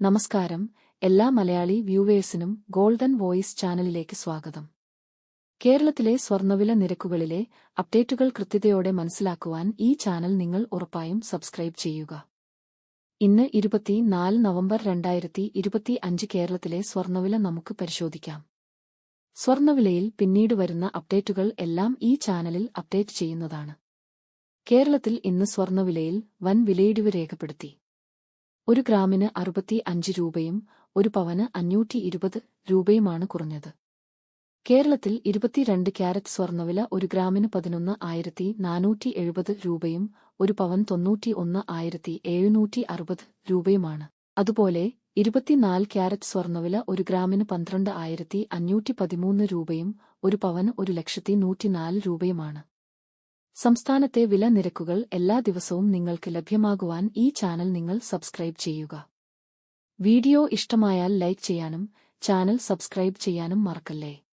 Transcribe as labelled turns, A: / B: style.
A: നമസ്കാരം. എല്ലാ Malayali വ്യൂവേഴ്സിനും golden voice ചാനലിലേക്ക് സ്വാഗതം. കേരളത്തിലെ സ്വർണവില നിരക്കുകളിലെ അപ്ഡേറ്റുകൾ കൃത്യതയോടെ മനസ്സിലാക്കുവാൻ ഈ ചാനൽ നിങ്ങൾ ഉറപ്പായും സബ്സ്ക്രൈബ് ചെയ്യുക. ഇന്ന് ഇരുപത്തിനാല് നവംബർ രണ്ടായിരത്തി ഇരുപത്തി അഞ്ച് കേരളത്തിലെ സ്വർണവില നമുക്ക് പരിശോധിക്കാം. സ്വർണവിലയിൽ പിന്നീട് വരുന്ന അപ്ഡേറ്റുകൾ എല്ലാം ഈ ചാനലിൽ അപ്ഡേറ്റ് ചെയ്യുന്നതാണ്. കേരളത്തിൽ ഇന്ന് സ്വർണവിലയിൽ വൻ വിലയിടിവ് രേഖപ്പെടുത്തി. ഒരു ഗ്രാമിന് അറുപത്തി അഞ്ച് രൂപയും ഒരു പവന് അഞ്ഞൂറ്റി ഇരുപത് രൂപയുമാണ് കുറഞ്ഞത്. കേരളത്തിൽ ഇരുപത്തിരണ്ട് ക്യാരറ്റ് സ്വർണവില ഒരു ഗ്രാമിന് പതിനൊന്ന് ആയിരത്തി നാനൂറ്റി എഴുപത് രൂപയും ഒരു പവൻ തൊണ്ണൂറ്റി ഒന്ന് ആയിരത്തി എഴുന്നൂറ്റി അറുപത് രൂപയുമാണ്. അതുപോലെ ഇരുപത്തിനാല് ക്യാരറ്റ് സ്വർണവില ഒരു ഗ്രാമിന് പന്ത്രണ്ട് ആയിരത്തി അഞ്ഞൂറ്റി പതിമൂന്ന് രൂപയും ഒരു പവന് ഒരു ലക്ഷത്തി നൂറ്റിനാല് രൂപയുമാണ്. സംസ്ഥാനത്തെ വില നിരക്കുകൾ എല്ലാ ദിവസവും നിങ്ങൾക്ക് ലഭ്യമാകുവാൻ ഈ ചാനൽ നിങ്ങൾ സബ്സ്ക്രൈബ് ചെയ്യുക. വീഡിയോ ഇഷ്ടമായാൽ ലൈക്ക് ചെയ്യാനും ചാനൽ സബ്സ്ക്രൈബ് ചെയ്യാനും മറക്കല്ലേ?